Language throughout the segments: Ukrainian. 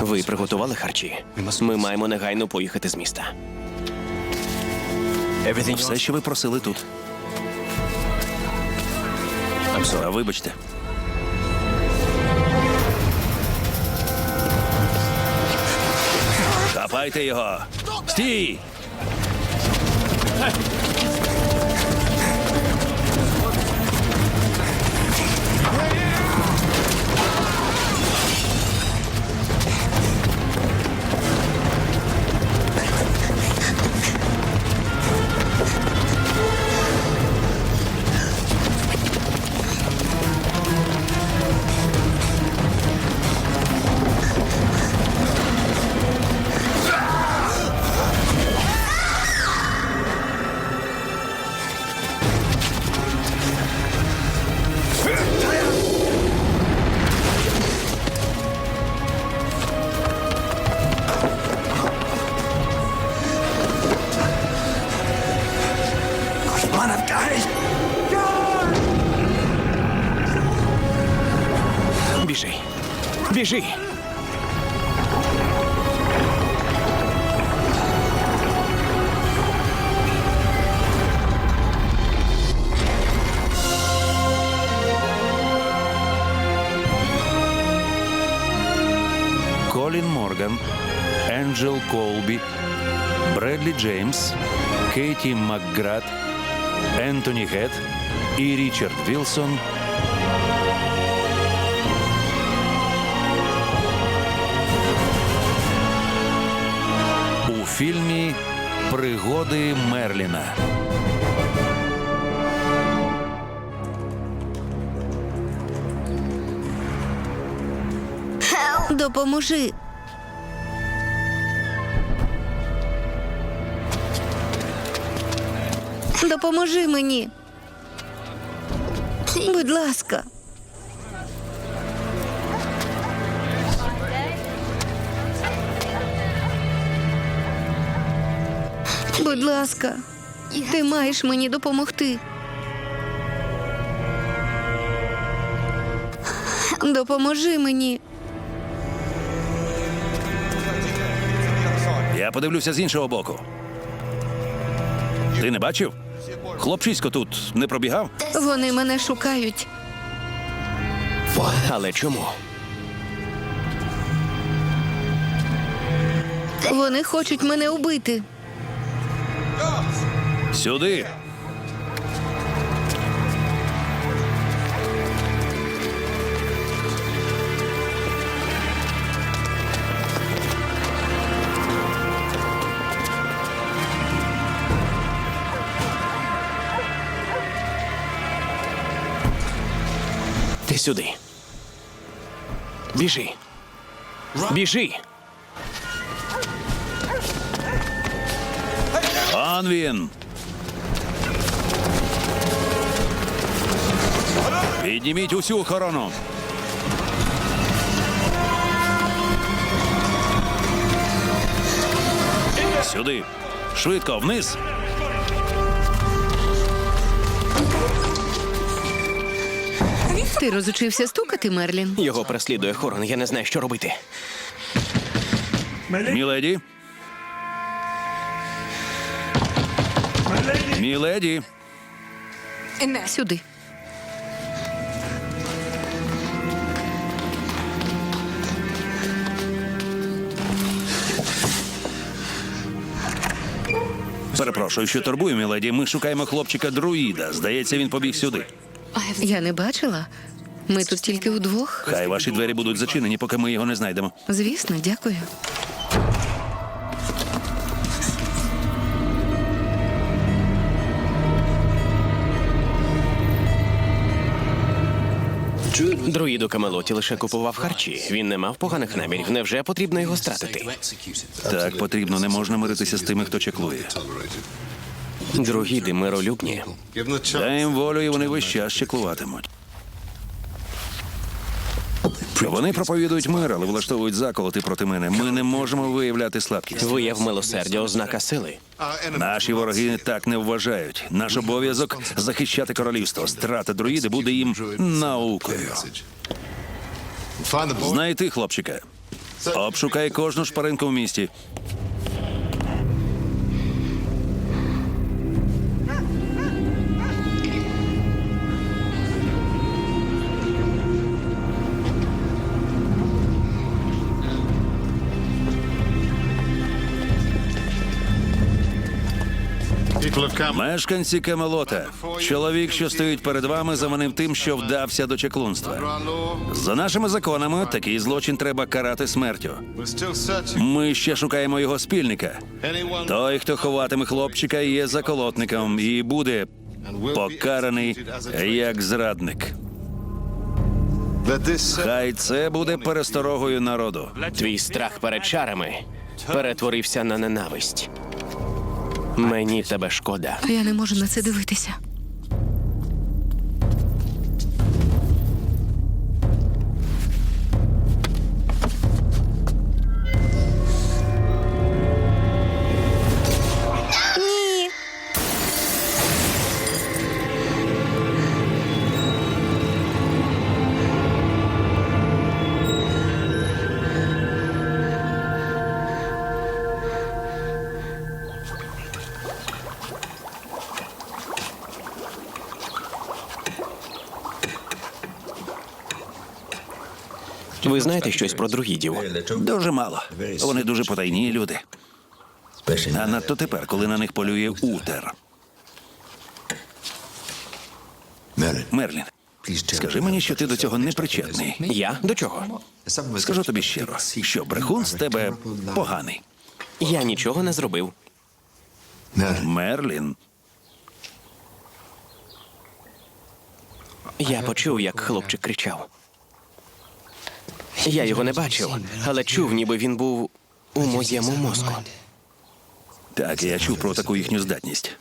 Ви приготували харчі? Ми маємо негайно поїхати з міста. Все, що ви просили тут. А, Вибачте. Хапайте його! Стій! Біжи. Біжи. Колін Морган, Енджел Колбі, Бредлі Джеймс, Кейті Макград, Ентоні Гет і Річард Вілсон. Фільмі Пригоди Мерліна. Допоможи. Допоможи мені. Будь ласка. Будь ласка, ти маєш мені допомогти. Допоможи мені. Я подивлюся з іншого боку. Ти не бачив? Хлопчисько тут не пробігав? Вони мене шукають. Але чому? Вони хочуть мене убити. Сюди. Ти сюди. Біжи. Біжи. Он він. Підніміть усю охорону. Сюди. Швидко, вниз. Ти розучився стукати, Мерлін? Його переслідує Хорон. Я не знаю, що робити. Міледі. Міледі. Сюди. Перепрошую, що турбую, міледі. Ми шукаємо хлопчика друїда. Здається, він побіг сюди. Я не бачила. Ми тут тільки удвох. Хай ваші двері будуть зачинені, поки ми його не знайдемо. Звісно, дякую. Друїд у Камелоті лише купував харчі. Він не мав поганих намірів. Невже потрібно його стратити? Так потрібно, не можна миритися з тими, хто чеклує. Друїди миролюбні. Дай їм волю, і вони весь час чеклуватимуть. Вони проповідують мир, але влаштовують заколоти проти мене. Ми не можемо виявляти слабкість. Вияв милосердя ознака сили. Наші вороги так не вважають. Наш обов'язок захищати королівство. Страта друїди буде їм наукою. Знайти хлопчика. Обшукай кожну шпаринку в місті. Мешканці Камелота. Чоловік, що стоїть перед вами, заманив тим, що вдався до чеклунства. За нашими законами, такий злочин треба карати смертю. Ми ще шукаємо його спільника. Той, хто ховатиме хлопчика, є заколотником і буде покараний як зрадник. Хай це буде пересторогою народу. Твій страх перед чарами перетворився на ненависть. Мені тебе шкода. Я не можу на це дивитися. Ви знаєте щось про друїдів? Дуже мало. Вони дуже потайні люди. А надто тепер, коли на них полює утер. Мерлін, скажи мені, що ти до цього не причетний. Я до чого? Скажу тобі щиро, що брехун з тебе поганий. Я нічого не зробив. Мерлін, Я почув, як хлопчик кричав. Я його не бачив, але чув, ніби він був у моєму мозку. так я чув про таку їхню здатність.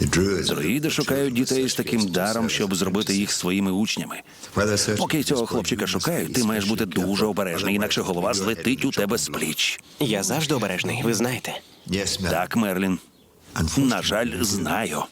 Друїди шукають дітей з таким даром, щоб зробити їх своїми учнями. Поки цього хлопчика шукають, ти маєш бути дуже обережний, інакше голова злетить у тебе з пліч. Я завжди обережний, ви знаєте. Так, Мерлін. На жаль, знаю.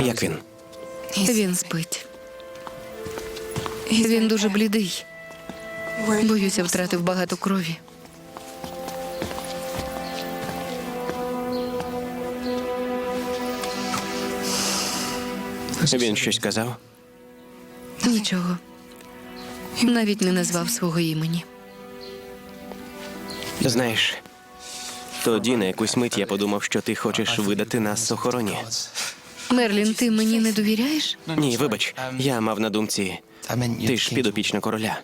Як він? Він спить. Він дуже блідий. Боюся, втратив багато крові. Він щось казав? Нічого. Навіть не назвав свого імені. Знаєш, тоді на якусь мить я подумав, що ти хочеш видати нас охороні. Мерлін, ти мені не довіряєш? Ні, вибач, я мав на думці. Ти ж підопічна короля.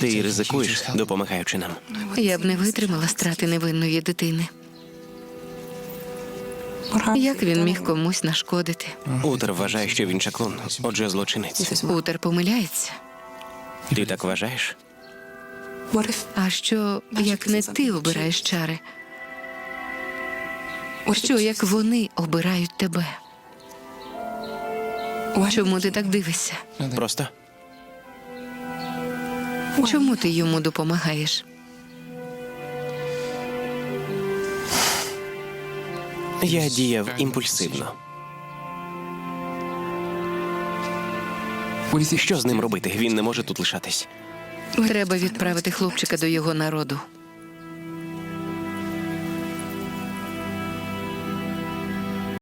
Ти ризикуєш, допомагаючи нам. Я б не витримала страти невинної дитини. Як він міг комусь нашкодити? Утер вважає, що він чаклун, отже, злочинець. Утер помиляється. Ти так вважаєш? А що, як не ти обираєш чари? Що, як вони обирають тебе? Чому ти так дивишся? Просто Чому ти йому допомагаєш? я діяв імпульсивно. Що з ним робити? Він не може тут лишатись. Треба відправити хлопчика до його народу.